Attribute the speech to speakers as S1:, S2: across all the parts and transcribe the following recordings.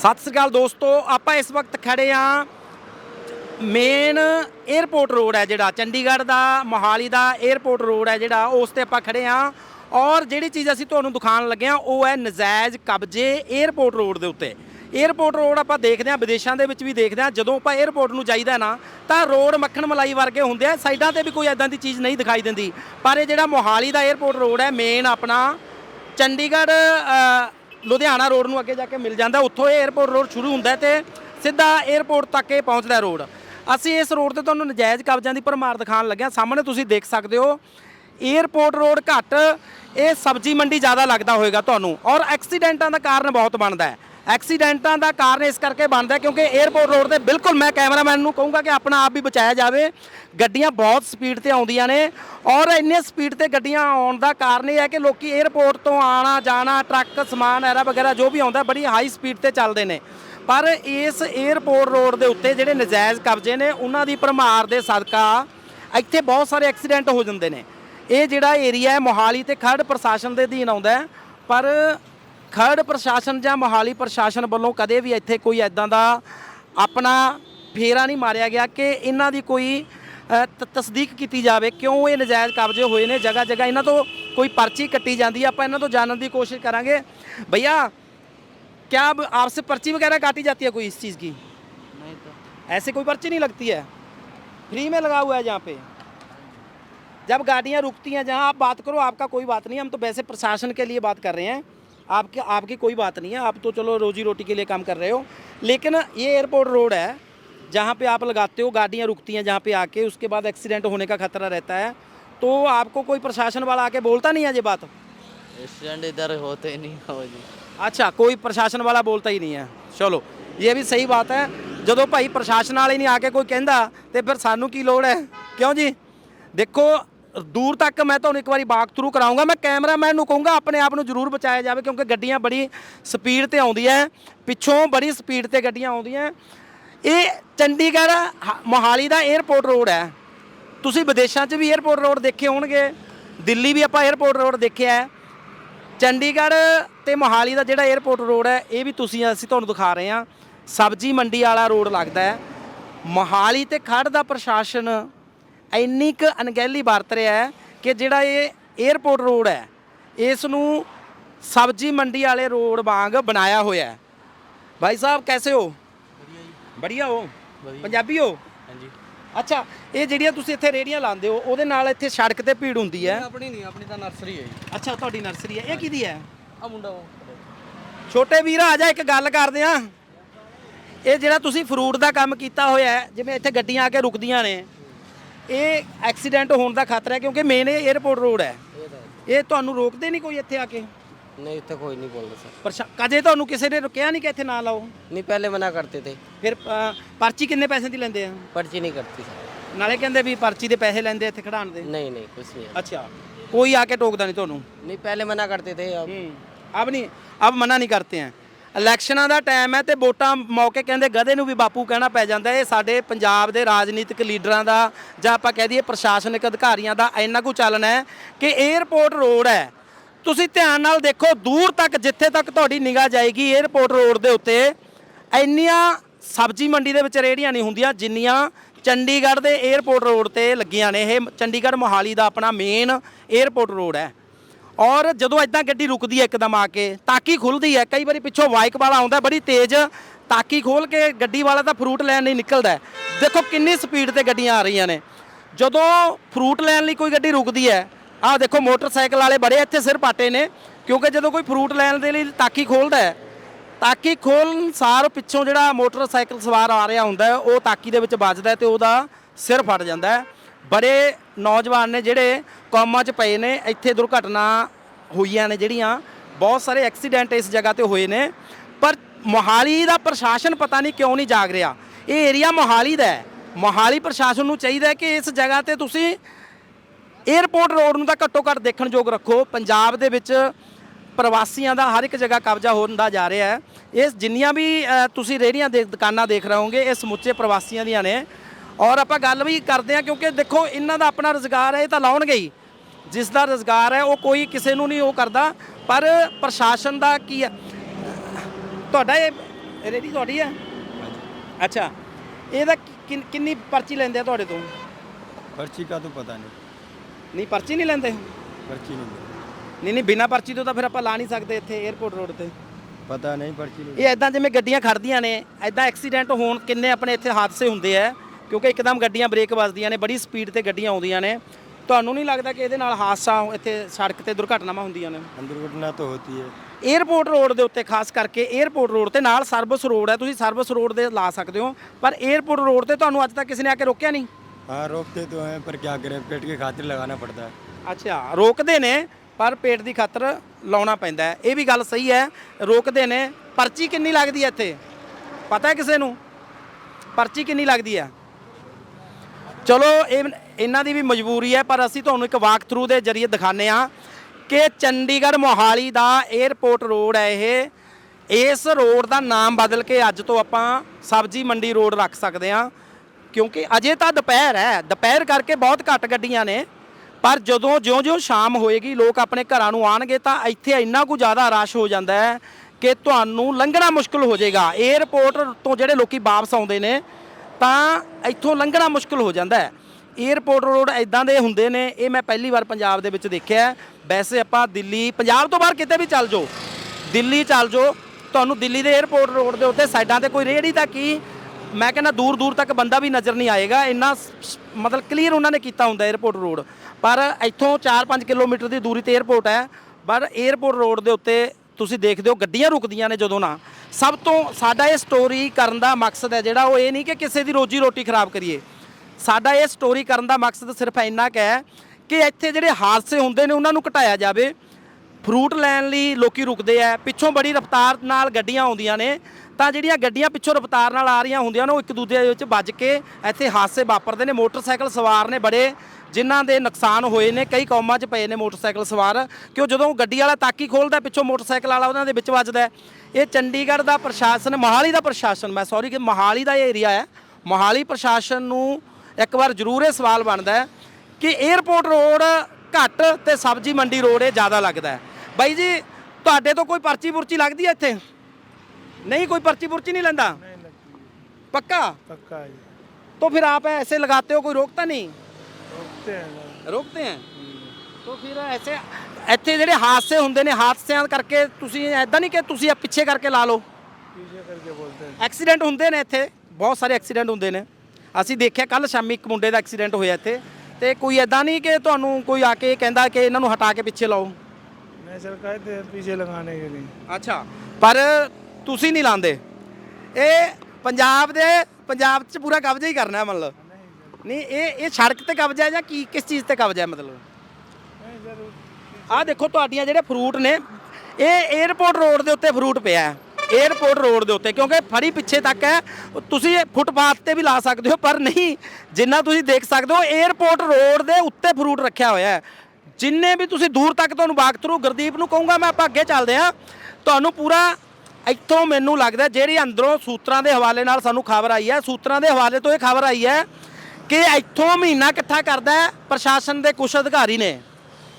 S1: ਸਤਿ ਸ੍ਰੀ ਅਕਾਲ ਦੋਸਤੋ, ਆਪਾਂ ਇਸ ਵਕਤ ਖੜੇ ਆ ਮੇਨ 에어ਪੋਰਟ ਰੋਡ ਹੈ ਜਿਹੜਾ, ਚੰਡੀਗੜ੍ਹ ਦਾ, ਮੋਹਾਲੀ ਦਾ 에어ਪੋਰਟ ਰੋਡ ਹੈ ਜਿਹੜਾ, ਉਸ ਤੇ ਆਪਾਂ ਖੜੇ ਆ ਔਰ ਜਿਹੜੀ ਚੀਜ਼ ਅਸੀਂ ਤੁਹਾਨੂੰ ਦਿਖਾਉਣ ਲੱਗੇ ਆ ਉਹ ਹੈ ਨਜਾਇਜ਼ ਕਬਜ਼ੇ 에어ਪੋਰਟ ਰੋਡ ਦੇ ਉੱਤੇ। 에어ਪੋਰਟ ਰੋਡ ਆਪਾਂ ਦੇਖਦੇ ਆ ਵਿਦੇਸ਼ਾਂ ਦੇ ਵਿੱਚ ਵੀ ਦੇਖਦੇ ਆ ਜਦੋਂ ਆਪਾਂ 에어ਪੋਰਟ ਨੂੰ ਜਾਈਦਾ ਨਾ, ਤਾਂ ਰੋਡ ਮੱਖਣ ਮਲਾਈ ਵਰਗੇ ਹੁੰਦੇ ਆ, ਸਾਈਡਾਂ ਤੇ ਵੀ ਕੋਈ ਐਦਾਂ ਦੀ ਚੀਜ਼ ਨਹੀਂ ਦਿਖਾਈ ਦਿੰਦੀ। ਪਰ ਇਹ ਜਿਹੜਾ ਮੋਹਾਲੀ ਦਾ 에어ਪੋਰਟ ਰੋਡ ਹੈ ਮੇਨ ਆਪਣਾ ਚੰਡੀਗੜ੍ਹ ਲੁਧਿਆਣਾ ਰੋਡ ਨੂੰ ਅੱਗੇ ਜਾ ਕੇ ਮਿਲ ਜਾਂਦਾ। ਉੱਥੋਂ ਇਹ 에어ਪੋਰਟ ਰੋਡ ਸ਼ੁਰੂ ਹੁੰਦਾ ਤੇ ਸਿੱਧਾ 에어ਪੋਰਟ ਤੱਕ ਇਹ ਪਹੁੰਚਦਾ ਰੋਡ ਅਸੀਂ ਇਸ ਰੋਡ ਤੇ ਤੁਹਾਨੂੰ ਨਜਾਇਜ਼ ਕਬਜ਼ਿਆਂ ਦੀ ਭਰਮਾਰ ਦਿਖਾਣ ਲੱਗਿਆ ਸਾਹਮਣੇ ਤੁਸੀਂ ਦੇਖ ਸਕਦੇ ਹੋ 에어ਪੋਰਟ ਰੋਡ ਘੱਟ, ਇਹ ਸਬਜ਼ੀ ਮੰਡੀ ਜ਼ਿਆਦਾ ਲੱਗਦਾ ਹੋਏਗਾ ਤੁਹਾਨੂੰ ਔਰ ਐਕਸੀਡੈਂਟਾਂ ਦਾ ਕਾਰਨ ਬਹੁਤ ਬਣਦਾ ਹੈ। ਐਕਸੀਡੈਂਟਾਂ ਦਾ ਕਾਰਨ ਇਸ ਕਰਕੇ ਬਣਦਾ ਕਿਉਂਕਿ 에어ਪੋਰਟ ਰੋਡ ਤੇ ਬਿਲਕੁਲ ਮੈਂ ਕੈਮਰਾਮੈਨ ਨੂੰ ਕਹੂੰਗਾ ਕਿ ਆਪਣਾ ਆਪ ਵੀ ਬਚਾਇਆ ਜਾਵੇ। ਗੱਡੀਆਂ ਬਹੁਤ ਸਪੀਡ ਤੇ ਆਉਂਦੀਆਂ ਨੇ ਔਰ ਇੰਨੇ ਸਪੀਡ ਤੇ ਗੱਡੀਆਂ ਆਉਣ ਦਾ ਕਾਰਨ ਇਹ ਹੈ ਕਿ ਲੋਕੀ 에어ਪੋਰਟ ਤੋਂ ਆਣਾ, ਜਾਣਾ, ਟਰੱਕ, ਸਮਾਨ, ਐਰਾ ਵਗੈਰਾ ਜੋ ਵੀ ਆਉਂਦਾ, ਬੜੀ ਹਾਈ ਸਪੀਡ ਤੇ ਚੱਲਦੇ ਨੇ। ਪਰ ਇਸ 에어ਪੋਰਟ ਰੋਡ ਦੇ ਉੱਤੇ ਜਿਹੜੇ ਨਜਾਇਜ਼ ਕਬਜ਼ੇ ਨੇ, ਉਹਨਾਂ ਦੀ ਭਰਮਾਰ ਦੇ ਸਦਕਾ ਇੱਥੇ ਬਹੁਤ ਸਾਰੇ ਐਕਸੀਡੈਂਟ ਹੋ ਜਾਂਦੇ ਨੇ। ਇਹ ਜਿਹੜਾ ਏਰੀਆ ਹੈ, ਮੋਹਾਲੀ ਤੇ ਖਰੜ ਪ੍ਰਸ਼ਾਸਨ ਦੇ ਅਧੀਨ ਆਉਂਦਾ ਪਰ ਖਰੜ ਪ੍ਰਸ਼ਾਸਨ ਜਾਂ ਮੋਹਾਲੀ ਪ੍ਰਸ਼ਾਸਨ ਵੱਲੋਂ ਕਦੇ ਵੀ ਇੱਥੇ ਕੋਈ ਐਦਾਂ ਦਾ ਆਪਣਾ ਫੇਰਾ ਨਹੀਂ ਮਾਰਿਆ ਗਿਆ ਕਿ ਇਹਨਾਂ ਦੀ ਕੋਈ ਅ, ਤ- ਤਸਦੀਕ ਕੀਤੀ ਜਾਵੇ ਕਿਉਂ ਇਹ ਨਜਾਇਜ਼ ਕਬਜ਼ੇ ਹੋਏ ਨੇ ਜਗ੍ਹਾ ਜਗ੍ਹਾ ਇਹਨਾਂ ਤੋਂ ਕੋਈ ਪਰਚੀ ਕੱਟੀ ਜਾਂਦੀ ਹੈ ਆਪਾਂ ਇਹਨਾਂ ਤੋਂ ਜਾਣਨ ਦੀ ਕੋਸ਼ਿਸ਼ ਕਰਾਂਗੇ ਭਈਆ क्या अब आपसे पर्ची वगैरह काटी जाती है कोई इस चीज़ की
S2: नहीं तो
S1: ऐसे कोई पर्ची नहीं लगती है फ्री में लगा हुआ है जहाँ पे जब गाड़ियाँ रुकती हैं जहाँ आप बात करो आपका कोई बात नहीं हम तो वैसे प्रशासन के लिए बात कर रहे हैं आपके आपकी कोई बात नहीं है आप तो चलो रोजी रोटी के लिए काम कर रहे हो लेकिन ये एयरपोर्ट रोड है जहाँ पे आप लगाते हो गाड़ियाँ रुकती हैं जहाँ पे आके उसके बाद एक्सीडेंट होने का खतरा रहता है तो आपको कोई प्रशासन वाला आके बोलता नहीं है ये बात
S2: एक्सीडेंट इधर होते ही नहीं हो जी
S1: ਅੱਛਾ ਕੋਈ ਪ੍ਰਸ਼ਾਸਨ ਵਾਲਾ ਬੋਲਤਾ ਹੀ ਨਹੀਂ ਹੈ ਚਲੋ ਇਹ ਵੀ ਸਹੀ ਬਾਤ ਹੈ ਜਦੋਂ ਭਾਈ ਪ੍ਰਸ਼ਾਸਨ ਵਾਲੇ ਨਹੀਂ ਆ ਕੇ ਕੋਈ ਕਹਿੰਦਾ ਤੇ ਫਿਰ ਸਾਨੂੰ ਕੀ ਲੋੜ ਹੈ ਕਿਉਂ ਜੀ ਦੇਖੋ ਦੂਰ ਤੱਕ ਮੈਂ ਤੁਹਾਨੂੰ ਇੱਕ ਵਾਰੀ ਵਾਕ ਥਰੂ ਕਰਾਉਂਗਾ। ਮੈਂ ਕੈਮਰਾਮੈਨ ਨੂੰ ਕਹੂੰਗਾ, ਆਪਣੇ ਆਪ ਨੂੰ ਜ਼ਰੂਰ ਬਚਾਇਆ ਜਾਵੇ, ਕਿਉਂਕਿ ਗੱਡੀਆਂ ਬੜੀ ਸਪੀਡ ਤੇ ਆਉਂਦੀਆਂ ਪਿੱਛੋਂ ਬੜੀ ਸਪੀਡ ਤੇ ਗੱਡੀਆਂ ਆਉਂਦੀਆਂ ਇਹ ਚੰਡੀਗੜ੍ਹ ਮੋਹਾਲੀ ਦਾ 에어ਪੋਰਟ ਰੋਡ ਹੈ ਤੁਸੀਂ ਵਿਦੇਸ਼ਾਂ 'ਚ ਵੀ 에어ਪੋਰਟ ਰੋਡ ਦੇਖੇ ਹੋਣਗੇ। ਦਿੱਲੀ ਵੀ ਆਪਾਂ 에어ਪੋਰਟ ਰੋਡ ਦੇਖਿਆ ਹੈ ਚੰਡੀਗੜ੍ਹ ਤੇ ਮੋਹਾਲੀ ਦਾ ਜਿਹੜਾ 에어ਪੋਰਟ ਰੋਡ ਹੈ ਇਹ ਵੀ ਤੁਸੀਂ, ਅਸੀਂ ਤੁਹਾਨੂੰ ਦਿਖਾ ਰਹੇ ਹਾਂ। ਸਬਜ਼ੀ ਮੰਡੀ ਵਾਲਾ ਰੋਡ ਲੱਗਦਾ ਹੈ ਮੋਹਾਲੀ ਤੇ ਖੜ ਦਾ ਪ੍ਰਸ਼ਾਸਨ ਇੰਨੀ ਕੁ ਅਣਗਹਿਲੀ ਵਰਤ ਰਿਹਾ ਹੈ ਕਿ ਜਿਹੜਾ ਇਹ 에어ਪੋਰਟ ਰੋਡ ਹੈ ਇਸ ਨੂੰ ਸਬਜ਼ੀ ਮੰਡੀ ਵਾਲੇ ਰੋਡ ਵਾਂਗ ਬਣਾਇਆ ਹੋਇਆ ਹੈ। ਭਾਈ ਸਾਹਿਬ ਕੈਸੇ ਹੋ? ਬੜੀਆ ਹੋ? ਪੰਜਾਬੀ ਹੋ?
S2: ਹਾਂਜੀ।
S1: ਅੱਛਾ ਇਹ ਜਿਹੜੀਆਂ ਤੁਸੀਂ ਇੱਥੇ ਰੇੜੀਆਂ ਲਾਉਂਦੇ ਹੋ ਉਹਦੇ ਨਾਲ ਇੱਥੇ ਸੜਕ ਤੇ ਭੀੜ ਹੁੰਦੀ ਹੈ?
S2: ਆਪਣੀ ਨਹੀਂ ਆਪਣੀ ਤਾਂ ਨਰਸਰੀ ਹੈ ਜੀ।
S1: ਅੱਛਾ ਤੁਹਾਡੀ ਨਰਸਰੀ ਹੈ। ਇਹ ਕਿਹਦੀ ਹੈ?
S2: ਆ ਮੁੰਡਾ ਉਹ।
S1: ਛੋਟੇ ਵੀਰ ਆ ਜਾ ਇੱਕ ਗੱਲ ਕਰਦੇ ਆ ਇਹ ਜਿਹੜਾ ਤੁਸੀਂ ਫਰੂਟ ਦਾ ਕੰਮ ਕੀਤਾ ਹੋਇਆ ਹੈ ਜਿਵੇਂ ਇੱਥੇ ਗੱਡੀਆਂ ਆ ਕੇ ਰੁਕਦੀਆਂ ਨੇ ਇਹ ਐਕਸੀਡੈਂਟ ਹੋਣ ਦਾ ਖਤਰਾ ਹੈ ਕਿਉਂਕਿ ਮੇਨ ਇਹ 에어ਪੋਰਟ ਰੋਡ ਹੈ।
S2: ਇਹ
S1: ਤੁਹਾਨੂੰ ਰੋਕਦੇ ਨਹੀਂ ਕੋਈ ਇੱਥੇ ਆ ਕੇ?
S2: ਨਹੀਂ ਇੱਥੇ ਕੋਈ ਨਹੀਂ ਬੋਲਦਾ रहा
S1: ਪਰ ਕਦੇ ਤੁਹਾਨੂੰ ਕਿਸੇ ਨੇ ਰੁਕਿਆ ਨਹੀਂ ਕਿ ਇੱਥੇ ਨਾ ਲਾਓ?
S2: ਨਹੀਂ ਪਹਿਲੇ ਮਨਾ करते थे
S1: ਫਿਰ ਪਰਚੀ ਕਿੰਨੇ ਪੈਸੇ ਦੀ ਲੈਂਦੇ ਆ?
S2: ਪਰਚੀ ਨਹੀਂ ਕਰਤੀ सर
S1: ਨਾਲੇ ਕਹਿੰਦੇ ਵੀ ਪਰਚੀ ਦੇ ਪੈਸੇ ਲੈਂਦੇ ਇੱਥੇ ਖੜਾਉਣ ਦੇ।
S2: ਨਹੀਂ ਨਹੀਂ कुछ नहीं
S1: ਅੱਛਾ। ਕੋਈ ਆ ਕੇ ਟੋਕਦਾ ਨਹੀਂ ਤੁਹਾਨੂੰ?
S2: नहीं पहले मना करते थे
S1: ਅਬ ਨਹੀਂ ਅਬ ਮਨਾ ਨਹੀਂ ਕਰਤੇ ਹੈ ਇਲੈਕਸ਼ਨਾਂ ਦਾ ਟਾਈਮ ਹੈ ਤੇ ਵੋਟਾਂ ਮੌਕੇ ਕਹਿੰਦੇ ਗਧੇ ਨੂੰ ਵੀ ਬਾਪੂ ਕਹਿਣਾ ਪੈ ਜਾਂਦਾ ਇਹ ਸਾਡੇ ਪੰਜਾਬ ਦੇ ਰਾਜਨੀਤਿਕ ਲੀਡਰਾਂ ਦਾ ਜਾਂ ਆਪਾਂ ਕਹਿ ਦਈਏ ਪ੍ਰਸ਼ਾਸਨਿਕ ਅਧਿਕਾਰੀਆਂ ਦਾ ਇੰਨਾ ਕੁ ਚੱਲਣਾ ਹੈ ਕਿ 에어ਪੋਰਟ ਰੋਡ ਹੈ। ਤੁਸੀਂ ਧਿਆਨ ਨਾਲ ਦੇਖੋ, ਦੂਰ ਤੱਕ ਜਿੱਥੇ ਤੱਕ ਤੁਹਾਡੀ ਨਿਗਾਹ ਜਾਏਗੀ 에어ਪੋਰਟ ਰੋਡ ਦੇ ਉੱਤੇ ਇੰਨੀਆਂ ਸਬਜ਼ੀ ਮੰਡੀ ਦੇ ਵਿੱਚ ਰੇੜੀਆਂ ਨਹੀਂ ਹੁੰਦੀਆਂ, ਜਿੰਨੀਆਂ ਚੰਡੀਗੜ੍ਹ ਦੇ 에어ਪੋਰਟ ਰੋਡ ਤੇ ਲੱਗੀਆਂ ਨੇ। ਇਹ ਚੰਡੀਗੜ੍ਹ ਮੋਹਾਲੀ ਦਾ ਆਪਣਾ ਮੇਨ 에어ਪੋਰਟ ਰੋਡ ਹੈ। ਔਰ ਜਦੋਂ ਇਦਾਂ ਗੱਡੀ ਰੁਕਦੀ ਹੈ ਇੱਕਦਮ ਆ ਕੇ, ਤਾਕੀ ਖੁੱਲਦੀ ਹੈ। ਕਈ ਵਾਰੀ ਪਿੱਛੋਂ ਬਾਈਕ ਵਾਲਾ ਆਉਂਦਾ, ਬੜੀ ਤੇਜ਼ ਤਾਕੀ ਖੋਲ ਕੇ ਗੱਡੀ ਵਾਲਾ ਤਾਂ ਫਰੂਟ ਲੈਣ ਨਹੀਂ ਨਿਕਲਦਾ ਦੇਖੋ ਕਿੰਨੀ ਸਪੀਡ ਤੇ ਗੱਡੀਆਂ ਆ ਰਹੀਆਂ ਨੇ। ਜਦੋਂ ਫਰੂਟ ਲੈਣ ਲਈ ਕੋਈ ਗੱਡੀ ਰੁਕਦੀ ਹੈ, ਆਹ ਦੇਖੋ ਮੋਟਰਸਾਈਕਲ ਵਾਲੇ ਬੜੇ ਇੱਥੇ ਸਿਰ ਪਾਟੇ ਨੇ, ਕਿਉਂਕਿ ਜਦੋਂ ਕੋਈ ਫਰੂਟ ਲੈਣ ਦੇ ਲਈ ਤਾਕੀ ਖੋਲਦਾ ਹੈ, ਤਾਕੀ ਖੋਲਣ ਸਾਰ ਪਿੱਛੋਂ ਜਿਹੜਾ ਮੋਟਰਸਾਈਕਲ ਸਵਾਰ ਆ ਰਿਹਾ ਹੁੰਦਾ ਉਹ ਤਾਕੀ ਦੇ ਵਿੱਚ ਵੱਜਦਾ ਹੈ ਤੇ ਉਹਦਾ ਸਿਰ ਫਟ ਜਾਂਦਾ ਹੈ। ਬੜੇ ਨੌਜਵਾਨ ਨੇ ਜਿਹੜੇ ਕੌਮਾਂ 'ਚ ਪਏ ਨੇ, ਇੱਥੇ ਦੁਰਘਟਨਾ ਹੋਈਆਂ ਨੇ ਜਿਹੜੀਆਂ, ਬਹੁਤ ਸਾਰੇ ਐਕਸੀਡੈਂਟ ਇਸ ਜਗ੍ਹਾ ਤੇ ਹੋਏ ਨੇ। ਪਰ ਮੋਹਾਲੀ ਦਾ ਪ੍ਰਸ਼ਾਸਨ ਪਤਾ ਨਹੀਂ ਕਿਉਂ ਨਹੀਂ ਜਾਗ ਰਿਹਾ। ਇਹ ਏਰੀਆ ਮੋਹਾਲੀ ਦਾ ਹੈ। ਮੋਹਾਲੀ ਪ੍ਰਸ਼ਾਸਨ ਨੂੰ ਚਾਹੀਦਾ ਕਿ ਇਸ ਜਗ੍ਹਾ ਤੇ ਤੁਸੀਂ 에ਅਰਪੋਰਟ ਰੋਡ ਨੂੰ ਤਾਂ ਘੱਟੋ ਘੱਟ ਦੇਖਣਯੋਗ ਰੱਖੋ। ਪੰਜਾਬ ਦੇ ਵਿੱਚ ਪ੍ਰਵਾਸੀਆਂ ਦਾ ਹਰ ਇੱਕ ਜਗ੍ਹਾ ਕਬਜ਼ਾ ਹੁੰਦਾ ਜਾ ਰਿਹਾ ਹੈ। ਇਹ ਜਿੰਨੀਆਂ ਵੀ ਤੁਸੀਂ ਰੇਹੜੀਆਂ ਦੇ ਦੁਕਾਨਾਂ ਦੇਖ ਰਹੇ ਹੋਵੋਗੇ ਇਹ ਸਮੁੱਚੇ ਪ੍ਰਵਾਸੀਆਂ ਦੀਆਂ ਨੇ। ਔਰ ਆਪਾਂ ਗੱਲ ਵੀ ਕਰਦੇ ਆ ਕਿਉਂਕਿ ਦੇਖੋ ਇਹਨਾਂ ਦਾ ਆਪਣਾ ਰੁਜ਼ਗਾਰ ਹੈ ਇਹ ਤਾਂ ਲਾਉਣਗੇ ਹੀ। ਜਿਸ ਦਾ ਰੁਜ਼ਗਾਰ ਹੈ ਉਹ ਕੋਈ ਕਿਸੇ ਨੂੰ ਨਹੀਂ ਉਹ ਕਰਦਾ। ਪਰ ਪ੍ਰਸ਼ਾਸਨ ਦਾ ਕੀ ਹੈ? ਤੁਹਾਡਾ ਇਹ ਰੇਡੀ ਤੁਹਾਡੀ ਹੈ? ਅੱਛਾ। ਇਹਦਾ ਕਿੰਨੀ ਪਰਚੀ ਲੈਂਦੇ ਆ ਤੁਹਾਡੇ ਤੋਂ?
S3: ਪਰਚੀ ਕਾ ਤੋਂ ਪਤਾ ਨਹੀਂ।
S1: ਨਹੀਂ ਪਰਚੀ ਨਹੀਂ ਲੈਂਦੇ?
S3: ਪਰਚੀ ਨਹੀਂ
S1: ਨਹੀਂ ਨਹੀਂ ਬਿਨਾ ਪਰਚੀ ਤੋਂ ਤਾਂ ਫਿਰ ਆਪਾਂ ਲਾ ਨਹੀਂ ਸਕਦੇ ਇੱਥੇ 에어ਪੋਰਟ ਰੋਡ ਤੇ।
S3: ਪਤਾ ਨਹੀਂ ਪਰਚੀ
S1: ਇਹ ਐਦਾਂ ਜਿਵੇਂ ਗੱਡੀਆਂ ਖੜਦੀਆਂ ਨੇ ਐਦਾਂ ਐਕਸੀਡੈਂਟ ਹੋਣ ਕਿੰਨੇ ਆਪਣੇ ਇੱਥੇ ਹਾਦਸੇ ਹੁੰਦੇ ਆ। ਕਿਉਂਕਿ ਇੱਕਦਮ ਗੱਡੀਆਂ ਬ੍ਰੇਕ ਵੱਜਦੀਆਂ ਨੇ ਬੜੀ ਸਪੀਡ ਤੇ ਗੱਡੀਆਂ ਆਉਂਦੀਆਂ ਨੇ। ਤੁਹਾਨੂੰ ਨਹੀਂ ਲੱਗਦਾ ਕਿ ਇਹਦੇ ਨਾਲ ਹਾਦਸਾ ਇੱਥੇ ਸੜਕ ਤੇ ਦੁਰਘਟਨਾਵਾਂ ਹੁੰਦੀਆਂ ਨੇ?
S3: ਦੁर्घटना तो होती है
S1: ਏਅਰਪੋਰਟ ਰੋਡ ਦੇ ਉੱਤੇ ਖਾਸ ਕਰਕੇ ਏਅਰਪੋਰਟ ਰੋਡ ਤੇ ਨਾਲ ਸਰਵਿਸ ਰੋਡ ਹੈ। ਤੁਸੀਂ ਸਰਵਿਸ ਰੋਡ ਦੇ ਲਾ ਸਕਦੇ ਹੋ ਪਰ ਏਅਰਪੋਰਟ ਰੋਡ ਤੇ ਤੁਹਾਨੂੰ ਅੱਜ ਤੱਕ ਕਿਸੇ ਨੇ ਆ ਕੇ ਰੋਕਿਆ ਨਹੀਂ?
S3: हाँ रोकते तो हैं पर क्या करें पेट की खातिर लगाना पड़ता है
S1: ਅੱਛਾ ਰੋਕਦੇ ਨੇ ਪਰ ਪੇਟ ਦੀ ਖਾਤਰ ਲਾਉਣਾ ਪੈਂਦਾ ਹੈ। ਇਹ ਵੀ ਗੱਲ ਸਹੀ ਹੈ ਰੋਕਦੇ ਨੇ। ਪਰਚੀ ਕਿੰਨੀ ਲੱਗਦੀ ਹੈ ਇੱਥੇ? ਪਤਾ ਹੈ ਕਿਸੇ ਨੂੰ? ਪਰਚੀ ਕਿੰਨੀ ਲੱਗਦੀ ਹੈ? ਚਲੋ, ਇਹ ਇਹਨਾਂ ਦੀ ਵੀ ਮਜਬੂਰੀ ਹੈ, ਪਰ ਅਸੀਂ ਤੁਹਾਨੂੰ ਇੱਕ ਵਾਕ ਥਰੂ ਦੇ ਜਰੀਏ ਦਿਖਾਣੇ ਆ ਕਿ ਚੰਡੀਗੜ੍ਹ ਮੋਹਾਲੀ ਦਾ 에ਅਰਪੋਰਟ ਰੋਡ ਹੈ ਇਹ। ਇਸ ਰੋਡ ਦਾ ਨਾਮ ਬਦਲ ਕੇ ਅੱਜ ਤੋਂ ਆਪਾਂ ਸਬਜ਼ੀ ਮੰਡੀ ਰੋਡ ਰੱਖ ਸਕਦੇ ਆ ਕਿਉਂਕਿ ਅਜੇ ਤਾਂ ਦੁਪਹਿਰ ਹੈ। ਦੁਪਹਿਰ ਕਰਕੇ ਬਹੁਤ ਘੱਟ ਗੱਡੀਆਂ ਨੇ, ਪਰ ਜਦੋਂ ਜਿਉਂ-ਜਿਉਂ ਸ਼ਾਮ ਹੋਏਗੀ, ਲੋਕ ਆਪਣੇ ਘਰਾਂ ਨੂੰ ਆਣਗੇ ਤਾਂ ਇੱਥੇ ਇੰਨਾ ਕੁ ਜ਼ਿਆਦਾ ਰਸ਼ ਹੋ ਜਾਂਦਾ ਹੈ ਕਿ ਤੁਹਾਨੂੰ ਲੰਘਣਾ ਮੁਸ਼ਕਲ ਹੋ ਜਾਏਗਾ। 에ਅਰਪੋਰਟ ਤੋਂ ਜਿਹੜੇ ਲੋਕੀ ਵਾਪਸ ਆਉਂਦੇ ਨੇ ਤਾਂ ਇੱਥੋਂ ਲੰਘਣਾ ਮੁਸ਼ਕਲ ਹੋ ਜਾਂਦਾ ਹੈ। 에어ਪੋਰਟ ਰੋਡ ਐਦਾਂ ਦੇ ਹੁੰਦੇ ਨੇ, ਇਹ ਮੈਂ ਪਹਿਲੀ ਵਾਰ ਪੰਜਾਬ ਦੇ ਵਿੱਚ ਦੇਖਿਆ ਵੈਸੇ ਆਪਾਂ ਦਿੱਲੀ, ਪੰਜਾਬ ਤੋਂ ਬਾਹਰ ਕਿਤੇ ਵੀ ਚੱਲ ਜਾਓ, ਦਿੱਲੀ ਚੱਲ ਜਾਓ, ਤੁਹਾਨੂੰ ਦਿੱਲੀ ਦੇ 에어ਪੋਰਟ ਰੋਡ ਦੇ ਉੱਤੇ ਸਾਈਡਾਂ ਤੇ ਕੋਈ ਰੇਹੜੀ ਤਾਂ ਕੀ? ਮੈਂ ਕਹਿੰਦਾ ਦੂਰ ਦੂਰ ਤੱਕ ਬੰਦਾ ਵੀ ਨਜ਼ਰ ਨਹੀਂ ਆਏਗਾ, ਇੰਨਾ ਮਤਲਬ ਕਲੀਅਰ ਉਹਨਾਂ ਨੇ ਕੀਤਾ ਹੁੰਦਾ 에어ਪੋਰਟ ਰੋਡ ਪਰ ਇੱਥੋਂ 4-5 ਕਿਲੋਮੀਟਰ ਦੀ ਦੂਰੀ ਤੇ 에어ਪੋਰਟ ਹੈ, ਪਰ 에어ਪੋਰਟ ਰੋਡ ਦੇ ਉੱਤੇ ਤੁਸੀਂ ਦੇਖਦੇ ਹੋ ਗੱਡੀਆਂ ਰੁਕਦੀਆਂ ਨੇ ਜਦੋਂ ਨਾ। ਸਭ ਤੋਂ ਸਾਡਾ ਇਹ ਸਟੋਰੀ ਕਰਨ ਦਾ ਮਕਸਦ ਹੈ ਜਿਹੜਾ, ਉਹ ਇਹ ਨਹੀਂ ਕਿ ਕਿਸੇ ਦੀ ਰੋਜੀ ਰੋਟੀ ਖਰਾਬ ਕਰੀਏ। ਸਾਡਾ ਇਹ ਸਟੋਰੀ ਕਰਨ ਦਾ ਮਕਸਦ ਸਿਰਫ ਇੰਨਾ ਕੁ ਹੈ ਕਿ ਇੱਥੇ ਜਿਹੜੇ ਹਾਦਸੇ ਹੁੰਦੇ ਨੇ, ਉਹਨਾਂ ਨੂੰ ਘਟਾਇਆ ਜਾਵੇ। ਫਰੂਟ ਲੈਣ ਲਈ ਲੋਕੀ ਰੁਕਦੇ ਆ, ਪਿੱਛੋਂ ਬੜੀ ਰਫ਼ਤਾਰ ਨਾਲ ਗੱਡੀਆਂ ਆਉਂਦੀਆਂ ਨੇ, ਤਾਂ ਜਿਹੜੀਆਂ ਗੱਡੀਆਂ ਪਿੱਛੋਂ ਰਫ਼ਤਾਰ ਨਾਲ ਆ ਰਹੀਆਂ ਹੁੰਦੀਆਂ ਨੇ, ਉਹ ਇੱਕ ਦੂਜੇ ਦੇ ਵਿੱਚ ਵੱਜ ਕੇ ਇੱਥੇ ਹਾਦਸੇ ਵਾਪਰਦੇ ਨੇ। ਮੋਟਰਸਾਈਕਲ ਸਵਾਰ ਨੇ ਬੜੇ ਜਿਨ੍ਹਾਂ ਦੇ ਨੁਕਸਾਨ ਹੋਏ ਨੇ ਕਈ ਕੌਮਾਂ 'ਚ ਪਏ ਨੇ ਮੋਟਰਸਾਈਕਲ ਸਵਾਰ ਕਿ ਉਹ ਜਦੋਂ ਗੱਡੀ ਵਾਲਾ ਤਾਕੀ ਖੋਲਦਾ ਪਿੱਛੋਂ ਮੋਟਰਸਾਈਕਲ ਵਾਲਾ ਉਹਨਾਂ ਦੇ ਵਿੱਚ ਵੱਜਦਾ ਇਹ ਚੰਡੀਗੜ੍ਹ ਦਾ ਪ੍ਰਸ਼ਾਸਨ ਮਹਾਲੀ ਦਾ ਪ੍ਰਸ਼ਾਸਨ ਮੈਂ ਸੌਰੀ ਕਿ ਮਹਾਲੀ ਦਾ ਇਹ ਏਰੀਆ ਹੈ ਮਹਾਲੀ ਪ੍ਰਸ਼ਾਸਨ ਨੂੰ ਇੱਕ ਵਾਰ ਜ਼ਰੂਰ ਇਹ ਸਵਾਲ ਬਣਦਾ ਹੈ ਕਿ 에어ਪੋਰਟ ਰੋਡ ਘੱਟ ਤੇ ਸਬਜ਼ੀ ਮੰਡੀ ਰੋਡ ਇਹ ਜ਼ਿਆਦਾ ਲੱਗਦਾ ਹੈ। ਬਾਈ ਜੀ ਤੁਹਾਡੇ ਤੋਂ ਕੋਈ ਪਰਚੀ ਪੁਰਚੀ ਲੱਗਦੀ ਹੈ ਇੱਥੇ? ਨਹੀਂ ਕੋਈ ਪਰਚੀ ਪੁਰਚੀ ਨਹੀਂ ਲੈਂਦਾ? ਪੱਕਾ?
S4: ਪੱਕਾ ਜੀ।
S1: ਤਾਂ ਫਿਰ ਆਪ ਐਸੇ ਲਗਾਤੇ ਹੋ ਕੋਈ ਰੋਕ ਤਾਂ ਨਹੀਂ?
S4: रोकते हैं लोग।
S1: ਰੋਕਦੇ ਹੈ तो ਫਿਰ ਐਸੇ ਇੱਥੇ ਜਿਹੜੇ ਹਾਦਸੇ ਹੁੰਦੇ ਨੇ ਹਾਦਸਿਆਂ ਕਰਕੇ ਤੁਸੀਂ ਐਦਾਂ ਨਹੀਂ ਕਿ ਤੁਸੀਂ ਆ ਪਿੱਛੇ ਕਰਕੇ ਲਾ ਲਓ
S4: पीछे करके बोलते हैं
S1: ਐਕਸੀਡੈਂਟ ਹੁੰਦੇ ਨੇ ਇੱਥੇ ਬਹੁਤ ਸਾਰੇ ਐਕਸੀਡੈਂਟ ਹੁੰਦੇ ਨੇ ਅਸੀਂ ਦੇਖਿਆ ਕੱਲ ਸ਼ਾਮੀ ਇੱਕ ਮੁੰਡੇ ਦਾ ਐਕਸੀਡੈਂਟ ਹੋਇਆ ਇੱਥੇ ਤੇ ਕੋਈ ਐਦਾਂ ਨਹੀਂ ਕਿ ਤੁਹਾਨੂੰ ਕੋਈ ਆ ਕੇ ਕਹਿੰਦਾ ਕਿ ਇਹਨਾਂ ਨੂੰ ਹਟਾ ਕੇ ਪਿੱਛੇ ਲਾਓ
S4: मैं सर कहे थे पीछे लगाने के लिए
S1: ਅੱਛਾ ਪਰ ਤੁਸੀਂ ਨਹੀਂ ਲਾਉਂਦੇ ਇਹ ਪੰਜਾਬ ਦੇ ਪੰਜਾਬ 'ਚ ਪੂਰਾ ਕਬਜ਼ਾ ਹੀ ਕਰਨਾ ਹੈ ਮਤਲਬ ਨਹੀਂ, ਇਹ ਇਹ ਸੜਕ ਤੇ ਕਬਜ਼ਾ ਹੈ ਜਾਂ ਕੀ, ਕਿਸ ਚੀਜ਼ ਤੇ ਕਬਜ਼ਾ ਹੈ ਮਤਲਬ? ਆਹ ਦੇਖੋ ਤੁਹਾਡੀਆਂ ਜਿਹੜੇ ਫਰੂਟ ਨੇ, ਇਹ 에어ਪੋਰਟ ਰੋਡ ਦੇ ਉੱਤੇ ਫਰੂਟ ਪਿਆ ਹੈ। 에어ਪੋਰਟ ਰੋਡ ਦੇ ਉੱਤੇ, ਕਿਉਂਕਿ ਫੜੀ ਪਿੱਛੇ ਤੱਕ ਹੈ। ਤੁਸੀਂ ਇਹ ਫੁੱਟਪਾਥ ਤੇ ਵੀ ਲਾ ਸਕਦੇ ਹੋ, ਪਰ ਨਹੀਂ, ਜਿੰਨਾ ਤੁਸੀਂ ਦੇਖ ਸਕਦੇ ਹੋ 에어ਪੋਰਟ ਰੋਡ ਦੇ ਉੱਤੇ ਫਰੂਟ ਰੱਖਿਆ ਹੋਇਆ ਹੈ। ਜਿੰਨੇ ਵੀ ਤੁਸੀਂ ਦੂਰ ਤੱਕ ਤੁਹਾਨੂੰ ਵਾਕ ਥਰੂ ਗੁਰਦੀਪ ਨੂੰ ਕਹੂੰਗਾ, ਮੈਂ ਆਪਾਂ ਅੱਗੇ ਚੱਲਦੇ ਆ ਤੁਹਾਨੂੰ ਪੂਰਾ ਇੱਥੋਂ ਮੈਨੂੰ ਲੱਗਦਾ, ਜਿਹੜੀ ਅੰਦਰੋਂ ਸੂਤਰਾਂ ਦੇ ਹਵਾਲੇ ਨਾਲ ਸਾਨੂੰ ਖਬਰ ਆਈ ਹੈ, ਸੂਤਰਾਂ ਦੇ ਹਵਾਲੇ ਤੋਂ ਇਹ ਖਬਰ ਆਈ ਹੈ ਕਿ ਇੱਥੋਂ ਮਹੀਨਾ ਇਕੱਠਾ ਕਰਦਾ ਹੈ, ਪ੍ਰਸ਼ਾਸਨ ਦੇ ਕੁਝ ਅਧਿਕਾਰੀ ਨੇ।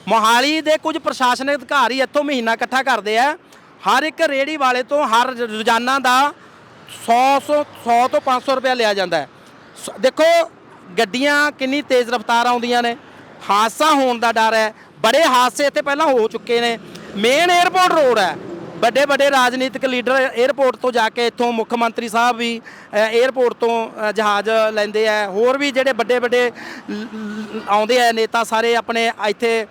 S1: ਮੋਹਾਲੀ ਦੇ ਕੁਝ ਪ੍ਰਸ਼ਾਸਨਿਕ ਅਧਿਕਾਰੀ ਇੱਥੋਂ ਮਹੀਨਾ ਇਕੱਠਾ ਕਰਦੇ ਆ। ਹਰ ਇੱਕ ਰੇੜੀ ਵਾਲੇ ਤੋਂ ਹਰ ਰੋਜ਼ਾਨਾ ਦਾ 100 100 ਤੋਂ 500 ਰੁਪਇਆ ਲਿਆ ਜਾਂਦਾ ਹੈ। ਸ- ਦੇਖੋ, ਗੱਡੀਆਂ ਕਿੰਨੀ ਤੇਜ਼ ਰਫ਼ਤਾਰ ਆਉਂਦੀਆਂ ਨੇ। ਹਾਦਸਾ ਹੋਣ ਦਾ ਡਰ ਹੈ। ਬੜੇ ਹਾਦਸੇ ਇੱਥੇ ਪਹਿਲਾਂ ਹੋ ਚੁੱਕੇ ਨੇ। ਮੇਨ 에ਅਰਪੋਰਟ ਰੋਡ ਹੈ। ਵੱਡੇ ਵੱਡੇ ਰਾਜਨੀਤਿਕ ਲੀਡਰ 에어ਪੋਰਟ ਤੋਂ ਜਾ ਕੇ ਇੱਥੋਂ ਮੁੱਖ ਮੰਤਰੀ ਸਾਹਿਬ ਵੀ 에어ਪੋਰਟ ਤੋਂ ਜਹਾਜ਼ ਲੈਂਦੇ ਆ। ਹੋਰ ਵੀ ਜਿਹੜੇ ਵੱਡੇ ਵੱਡੇ ਆਉਂਦੇ ਆ ਨੇਤਾ ਸਾਰੇ ਆਪਣੇ ਇੱਥੇ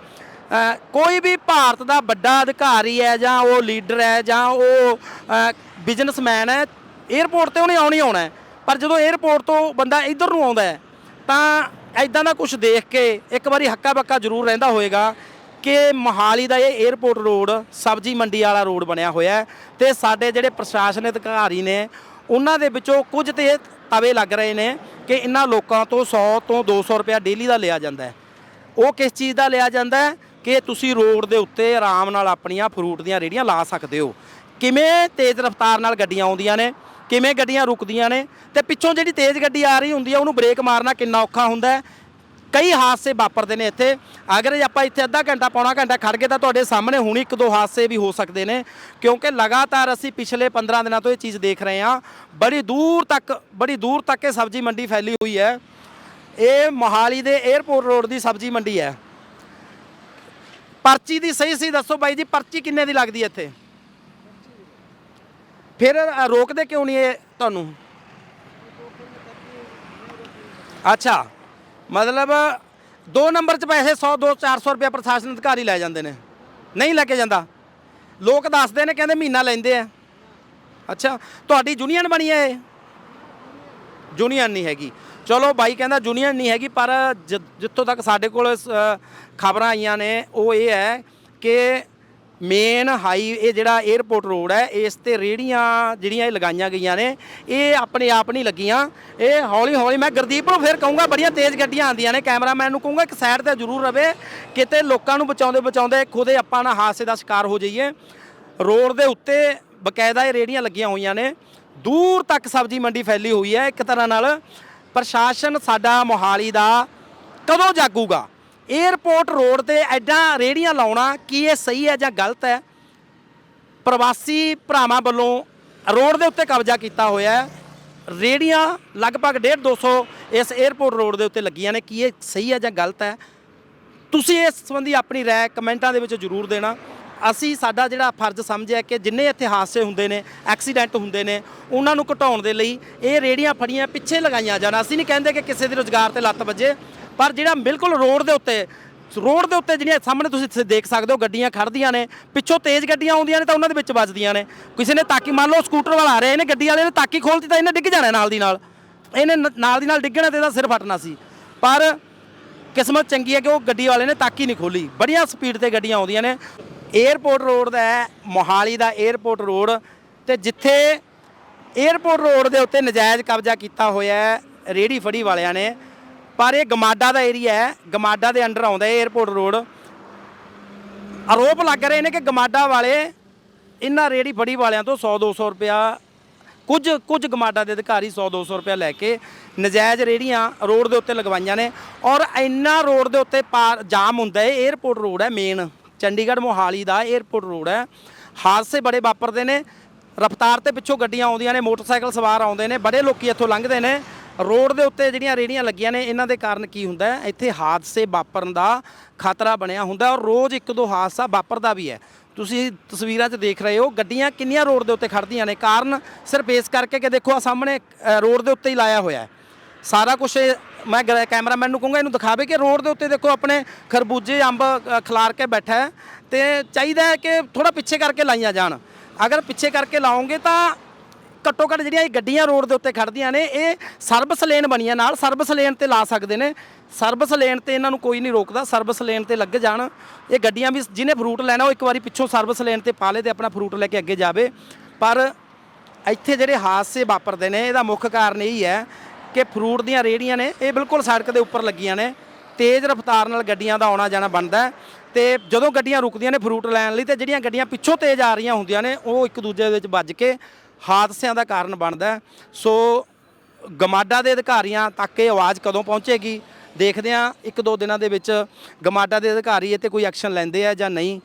S1: ਕੋਈ ਵੀ ਭਾਰਤ ਦਾ ਵੱਡਾ ਅਧਿਕਾਰੀ ਹੈ ਜਾਂ ਉਹ ਲੀਡਰ ਹੈ ਜਾਂ ਉਹ ਬਿਜ਼ਨਸਮੈਨ ਹੈ 에어ਪੋਰਟ ਤੇ ਉਹਨੇ ਆਉਣੀ ਆਉਣਾ ਪਰ ਜਦੋਂ 에어ਪੋਰਟ ਤੋਂ ਬੰਦਾ ਇੱਧਰ ਨੂੰ ਆਉਂਦਾ ਤਾਂ ਐਦਾਂ ਦਾ ਕੁਝ ਦੇਖ ਕੇ ਇੱਕ ਵਾਰੀ ਹੱਕਾ ਬੱਕਾ ਜ਼ਰੂਰ ਰਹਿੰਦਾ ਹੋਵੇਗਾ ਕਿ ਮੋਹਾਲੀ ਦਾ ਇਹ 에ਅਰਪੋਰਟ ਰੋਡ ਸਬਜ਼ੀ ਮੰਡੀ ਵਾਲਾ ਰੋਡ ਬਣਿਆ ਹੋਇਆ ਹੈ ਤੇ ਸਾਡੇ ਜਿਹੜੇ ਪ੍ਰਸ਼ਾਸਨ ਅਧਿਕਾਰੀ ਨੇ, ਉਹਨਾਂ ਦੇ ਵਿੱਚੋਂ ਕੁਝ ਤੇ ਤਵੇ ਲੱਗ ਰਹੇ ਨੇ ਕਿ ਇਹਨਾਂ ਲੋਕਾਂ ਤੋਂ 100 ਤੋਂ 200 ਰੁਪਇਆ ਡੇਲੀ ਦਾ ਲਿਆ ਜਾਂਦਾ ਹੈ। ਉਹ ਕਿਸ ਚੀਜ਼ ਦਾ ਲਿਆ ਜਾਂਦਾ ਹੈ? ਕਿ ਤੁਸੀਂ ਰੋਡ ਦੇ ਉੱਤੇ ਆਰਾਮ ਨਾਲ ਆਪਣੀਆਂ ਫਰੂਟ ਦੀਆਂ ਰੇੜੀਆਂ ਲਾ ਸਕਦੇ ਹੋ। ਕਿਵੇਂ ਤੇਜ਼ ਰਫ਼ਤਾਰ ਨਾਲ ਗੱਡੀਆਂ ਆਉਂਦੀਆਂ ਨੇ, ਕਿਵੇਂ ਗੱਡੀਆਂ ਰੁਕਦੀਆਂ ਨੇ ਤੇ ਪਿੱਛੋਂ ਜਿਹੜੀ ਤੇਜ਼ ਗੱਡੀ ਆ ਰਹੀ ਹੁੰਦੀ ਹੈ, ਉਹਨੂੰ ਬ੍ਰੇਕ ਮਾਰਨਾ ਕਿੰਨਾ ਔਖਾ ਹੁੰਦਾ ਕਈ ਹਾਦਸੇ ਵਾਪਰਦੇ ਨੇ ਇੱਥੇ। ਅਗਰ ਜੇ ਆਪਾਂ ਇੱਥੇ ਅੱਧਾ ਘੰਟਾ ਪੌਣਾ ਘੰਟਾ ਖੜ ਗਏ ਤਾਂ ਤੁਹਾਡੇ ਸਾਹਮਣੇ ਹੁਣ ਇੱਕ ਦੋ ਹਾਦਸੇ ਵੀ ਹੋ ਸਕਦੇ ਨੇ, ਕਿਉਂਕਿ ਲਗਾਤਾਰ ਅਸੀਂ ਪਿਛਲੇ 15 ਦਿਨਾਂ ਤੋਂ ਇਹ ਚੀਜ਼ ਦੇਖ ਰਹੇ ਹਾਂ। ਬੜੀ ਦੂਰ ਤੱਕ, ਬੜੀ ਦੂਰ ਤੱਕ ਇਹ ਸਬਜ਼ੀ ਮੰਡੀ ਫੈਲੀ ਹੋਈ ਹੈ। ਇਹ ਮੋਹਾਲੀ ਦੇ 에ਅਰਪੋਰਟ ਰੋਡ ਦੀ ਸਬਜ਼ੀ ਮੰਡੀ ਹੈ। ਪਰਚੀ ਦੀ ਸਹੀ ਸਹੀ ਦੱਸੋ ਬਾਈ ਜੀ, ਪਰਚੀ ਕਿੰਨੇ ਦੀ ਲੱਗਦੀ ਹੈ ਇੱਥੇ? ਫਿਰ ਰੋਕਦੇ ਕਿਉਂ ਨਹੀਂ ਇਹ ਤੁਹਾਨੂੰ? ਅੱਛਾ। ਮਤਲਬ 2 ਨੰਬਰ 'ਚ ਪੈਸੇ 100 2 400 ਰੁਪਏ ਪ੍ਰਸ਼ਾਸਨ ਅਧਿਕਾਰੀ ਲੈ ਜਾਂਦੇ ਨੇ। ਨਹੀਂ ਲੈ ਕੇ ਜਾਂਦਾ। ਲੋਕ ਦੱਸਦੇ ਨੇ, ਕਹਿੰਦੇ ਮਹੀਨਾ ਲੈਂਦੇ ਆ। ਅੱਛਾ, ਤੁਹਾਡੀ ਯੂਨੀਅਨ ਬਣੀ ਹੈ ਇਹ? ਯੂਨੀਅਨ ਨਹੀਂ ਹੈਗੀ। ਚਲੋ ਬਾਈ ਕਹਿੰਦਾ ਯੂਨੀਅਨ ਨਹੀਂ ਹੈਗੀ, ਪਰ ਜਿੱਥੋਂ ਤੱਕ ਸਾਡੇ ਕੋਲ ਖਬਰਾਂ ਆਈਆਂ ਨੇ, ਉਹ ਇਹ ਹੈ ਕਿ ਮੇਨ ਹਾਈ ਇਹ ਜਿਹੜਾ 에어ਪੋਰਟ ਰੋਡ ਹੈ, ਇਸ ਤੇ ਰੇੜੀਆਂ ਜਿਹੜੀਆਂ ਇਹ ਲਗਾਈਆਂ ਗਈਆਂ ਨੇ, ਇਹ ਆਪਣੇ ਆਪ ਨਹੀਂ ਲੱਗੀਆਂ। ਇਹ ਹੌਲੀ ਹੌਲੀ ਮੈਂ ਗੁਰਦੀਪ ਨੂੰ ਫਿਰ ਕਹੂੰਗਾ, ਬੜੀਆਂ ਤੇਜ਼ ਗੱਡੀਆਂ ਆਉਂਦੀਆਂ ਨੇ ਕੈਮਰਾਮੈਨ ਨੂੰ ਕਹੂੰਗਾ, ਇੱਕ ਸਾਈਡ ਤੇ ਜ਼ਰੂਰ ਰਵੇ, ਕਿਤੇ ਲੋਕਾਂ ਨੂੰ ਬਚਾਉਂਦੇ ਬਚਾਉਂਦੇ ਖੁਦੇ ਆਪਾਂ ਨਾ ਹਾਦਸੇ ਦਾ ਸ਼ਿਕਾਰ ਹੋ ਜਾਈਏ। ਰੋਡ ਦੇ ਉੱਤੇ ਬਕਾਇਦਾ ਇਹ ਰੇੜੀਆਂ ਲੱਗੀਆਂ ਹੋਈਆਂ ਨੇ। ਦੂਰ ਤੱਕ ਸਬਜ਼ੀ ਮੰਡੀ ਫੈਲੀ ਹੋਈ ਹੈ, ਇੱਕ ਤਰ੍ਹਾਂ ਨਾਲ ਪ੍ਰਸ਼ਾਸਨ ਸਾਡਾ ਮੋਹਾਲੀ ਦਾ ਕਦੋਂ ਜਾਗੂਗਾ? 에ਅਰਪੋਰਟ ਰੋਡ ਤੇ ਐਡਾ ਰੇੜੀਆਂ ਲਾਉਣਾ ਕੀ ਇਹ ਸਹੀ ਹੈ ਜਾਂ ਗਲਤ ਹੈ? ਪ੍ਰਵਾਸੀ ਭਰਾਵਾਂ ਵੱਲੋਂ ਰੋਡ ਦੇ ਉੱਤੇ ਕਬਜ਼ਾ ਕੀਤਾ ਹੋਇਆ ਹੈ। ਰੇੜੀਆਂ ਲਗਭਗ 1.5 200 ਇਸ 에ਅਰਪੋਰਟ ਰੋਡ ਦੇ ਉੱਤੇ ਲੱਗੀਆਂ ਨੇ। ਕੀ ਇਹ ਸਹੀ ਹੈ ਜਾਂ ਗਲਤ ਹੈ? ਤੁਸੀਂ ਇਸ ਸੰਬੰਧੀ ਆਪਣੀ ਰਾਏ ਕਮੈਂਟਾਂ ਦੇ ਵਿੱਚ ਜ਼ਰੂਰ ਦੇਣਾ। ਅਸੀਂ ਸਾਡਾ ਜਿਹੜਾ ਫਰਜ਼ ਸਮਝਿਆ ਕਿ ਜਿੰਨੇ ਇੱਥੇ ਹਾਦਸੇ ਹੁੰਦੇ ਨੇ, ਐਕਸੀਡੈਂਟ ਹੁੰਦੇ ਨੇ, ਉਹਨਾਂ ਨੂੰ ਘਟਾਉਣ ਦੇ ਲਈ ਇਹ ਰੇੜੀਆਂ ਫੜੀਆਂ, ਪਿੱਛੇ ਲਗਾਈਆਂ ਜਾਣ। ਅਸੀਂ ਨਹੀਂ ਕਹਿੰਦੇ ਕਿ ਕਿਸੇ ਦੇ ਰੋਜ਼ਗਾਰ ਤੇ ਲੱਤ ਵੱਜੇ। ਪਰ ਜਿਹੜਾ ਬਿਲਕੁਲ ਰੋਡ ਦੇ ਉੱਤੇ, ਰੋਡ ਦੇ ਉੱਤੇ ਜਿਹੜੀਆਂ ਸਾਹਮਣੇ ਤੁਸੀਂ ਦੇਖ ਸਕਦੇ ਹੋ ਗੱਡੀਆਂ ਖੜਦੀਆਂ ਨੇ, ਪਿੱਛੋਂ ਤੇਜ਼ ਗੱਡੀਆਂ ਆਉਂਦੀਆਂ ਨੇ ਤਾਂ ਉਹਨਾਂ ਦੇ ਵਿੱਚ ਵੱਜਦੀਆਂ ਨੇ। ਕਿਸੇ ਨੇ ਤਾਕੀ, ਮੰਨ ਲਓ ਸਕੂਟਰ ਵਾਲਾ ਆ ਰਿਹਾ ਇਹਨੇ ਗੱਡੀ ਵਾਲੇ ਨੇ ਤਾਕੀ ਖੋਲਤੀ ਤਾਂ ਇਹਨੇ ਡਿੱਗ ਜਾਣਾ ਨਾਲ ਦੀ ਨਾਲ। ਇਹਨੇ ਨਾਲ ਦੀ ਨਾਲ ਡਿੱਗਣਾ ਤੇ ਇਹਦਾ ਸਿਰ ਫਟਣਾ ਸੀ। ਪਰ ਕਿਸਮਤ ਚੰਗੀ ਹੈ ਕਿ ਉਹ ਗੱਡੀ ਵਾਲੇ ਨੇ ਤਾਕੀ ਨਹੀਂ ਖੋਲੀ। ਬੜੀਆਂ ਸਪੀਡ ਤੇ ਗੱਡੀਆਂ ਆਉਂਦੀਆਂ ਨੇ। 에어ਪੋਰਟ ਰੋਡ ਦਾ ਹੈ, ਮੋਹਾਲੀ ਦਾ 에어ਪੋਰਟ ਰੋਡ ਤੇ ਜਿੱਥੇ 에어ਪੋਰਟ ਰੋਡ ਦੇ ਉੱਤੇ ਨਜਾਇਜ਼ ਕਬਜ਼ਾ ਕੀਤਾ ਹੋਇਆ ਹੈ ਰੇੜੀ ਫੜੀ ਵਾਲਿਆਂ ਨੇ। ਪਰ ਇਹ ਗਮਾਡਾ ਦਾ ਏਰੀਆ ਹੈ, ਗਮਾਡਾ ਦੇ ਅੰਡਰ ਆਉਂਦਾ ਹੈ 에어ਪੋਰਟ ਰੋਡ ਆਰੋਪ ਲੱਗ ਰਹੇ ਨੇ ਕਿ ਗਮਾਡਾ ਵਾਲੇ ਇਹਨਾਂ ਰੇੜੀ ਬੜੀ ਵਾਲਿਆਂ ਤੋਂ 100 200 ਰੁਪਿਆ ਕੁਝ ਕੁਝ ਗਮਾਡਾ ਦੇ ਅਧਿਕਾਰੀ 100 200 ਰੁਪਿਆ ਲੈ ਕੇ ਨਜਾਇਜ਼ ਰੇੜੀਆਂ ਰੋਡ ਦੇ ਉੱਤੇ ਲਗਵਾਈਆਂ ਨੇ ਔਰ ਇੰਨਾ ਰੋਡ ਦੇ ਉੱਤੇ ਜਾਮ ਹੁੰਦਾ ਹੈ 에어ਪੋਰਟ ਰੋਡ ਹੈ ਮੇਨ ਚੰਡੀਗੜ੍ਹ ਮੋਹਾਲੀ ਦਾ 에어ਪੋਰਟ ਰੋਡ ਹੈ। ਹਾਦਸੇ ਬੜੇ ਵਾਪਰਦੇ ਨੇ, ਰਫਤਾਰ ਤੇ ਪਿੱਛੋਂ ਗੱਡੀਆਂ ਆਉਂਦੀਆਂ ਨੇ, ਮੋਟਰਸਾਈਕਲ ਸਵਾਰ ਆਉਂਦੇ ਨੇ, ਬੜੇ ਲੋਕੀ ਇੱਥੋਂ ਲੰਘਦੇ ਨੇ। ਰੋਡ ਦੇ ਉੱਤੇ ਜਿਹੜੀਆਂ ਰੇੜੀਆਂ ਲੱਗੀਆਂ ਨੇ ਇਹਨਾਂ ਦੇ ਕਾਰਨ ਕੀ ਹੁੰਦਾ ਹੈ? ਇੱਥੇ ਹਾਦਸੇ ਵਾਪਰਨ ਦਾ ਖਤਰਾ ਬਣਿਆ ਹੁੰਦਾ ਔਰ ਰੋਜ਼ ਇੱਕ ਦੋ ਹਾਦਸਾ ਵਾਪਰਦਾ ਵੀ ਹੈ। ਤੁਸੀਂ ਤਸਵੀਰਾਂ 'ਚ ਦੇਖ ਰਹੇ ਹੋ ਗੱਡੀਆਂ ਕਿੰਨੀਆਂ ਰੋਡ ਦੇ ਉੱਤੇ ਖੜਦੀਆਂ ਨੇ। ਕਾਰਨ ਸਿਰਫ ਇਸ ਕਰਕੇ ਕਿ ਦੇਖੋ ਆ ਸਾਹਮਣੇ ਰੋਡ ਦੇ ਉੱਤੇ ਹੀ ਲਾਇਆ ਹੋਇਆ ਹੈ। ਸਾਰਾ ਕੁਝ ਮੈਂ ਗਰ- ਕੈਮਰਾਮੈਨ ਨੂੰ ਕਹੂੰਗਾ ਇਹਨੂੰ ਦਿਖਾਵੇ ਕਿ ਰੋਡ ਦੇ ਉੱਤੇ ਦੇਖੋ ਆਪਣੇ ਖਰਬੂਜੇ ਅੰਬ ਅ, ਖਿਲਾਰ ਕੇ ਬੈਠਾ ਹੈ। ਤੇ ਚਾਹੀਦਾ ਹੈ ਕਿ ਥੋੜਾ ਪਿੱਛੇ ਕਰਕੇ ਲਾਈਆਂ ਜਾਣ। ਅਗਰ ਪਿੱਛੇ ਕਰਕੇ ਲਾਓਗੇ ਤਾਂ ਘੱਟੋ ਘੱਟ ਜਿਹੜੀਆਂ ਇਹ ਗੱਡੀਆਂ ਰੋਡ ਦੇ ਉੱਤੇ ਖੜਦੀਆਂ ਨੇ, ਇਹ ਸਰਵਿਸ ਲੇਨ ਬਣੀਆਂ ਨਾਲ, ਸਰਵਿਸ ਲੇਨ ਤੇ ਲਾ ਸਕਦੇ ਨੇ। ਸਰਵਿਸ ਲੇਨ ਤੇ ਇਹਨਾਂ ਨੂੰ ਕੋਈ ਨਹੀਂ ਰੋਕਦਾ, ਸਰਵਿਸ ਲੇਨ ਤੇ ਲੱਗ ਜਾਣ। ਇਹ ਗੱਡੀਆਂ ਵੀ ਜਿਹਨੇ ਫਰੂਟ ਲੈਣਾ, ਉਹ ਇੱਕ ਵਾਰੀ ਪਿੱਛੋਂ ਸਰਵਿਸ ਲੇਨ ਤੇ ਪਾ ਲੇ ਤੇ ਆਪਣਾ ਫਰੂਟ ਲੈ ਕੇ ਅੱਗੇ ਜਾਵੇ। ਪਰ ਇੱਥੇ ਜਿਹੜੇ ਹਾਦਸੇ ਵਾਪਰਦੇ ਨੇ, ਇਹਦਾ ਮੁੱਖ ਕਾਰਨ ਇਹੀ ਹੈ ਕਿ ਫਰੂਟ ਦੀਆਂ ਰੇੜੀਆਂ ਨੇ, ਇਹ ਬਿਲਕੁਲ ਸੜਕ ਦੇ ਉੱਪਰ ਲੱਗੀਆਂ ਨੇ। ਤੇਜ਼ ਰਫ਼ਤਾਰ ਨਾਲ ਗੱਡੀਆਂ ਦਾ ਆਉਣਾ ਜਾਣਾ ਬਣਦਾ ਹੈ ਤੇ ਜਦੋਂ ਗੱਡੀਆਂ ਰੁਕਦੀਆਂ ਨੇ ਫਰੂਟ ਲੈਣ ਲਈ ਤੇ ਜਿਹੜੀਆਂ ਗੱਡੀਆਂ ਪਿੱਛੋਂ ਤੇਜ਼ ਆ ਰਹੀਆਂ ਹੁੰਦੀਆਂ ਨੇ, ਉਹ ਇੱਕ ਦੂਜੇ ਦੇ ਵਿੱਚ ਵੱਜ ਕੇ ਹਾਦਸਿਆਂ ਦਾ ਕਾਰਨ ਬਣਦਾ ਸੋ ਗਮਾਡਾ ਦੇ ਅਧਿਕਾਰੀਆਂ ਤੱਕ ਇਹ ਆਵਾਜ਼ ਕਦੋਂ ਪਹੁੰਚੇਗੀ? ਦੇਖਦੇ ਹਾਂ, ਇੱਕ ਦੋ ਦਿਨਾਂ ਦੇ ਵਿੱਚ ਗਮਾਡਾ ਦੇ ਅਧਿਕਾਰੀ ਇਹ ਤੇ ਕੋਈ ਐਕਸ਼ਨ ਲੈਂਦੇ ਆ ਜਾਂ ਨਹੀਂ।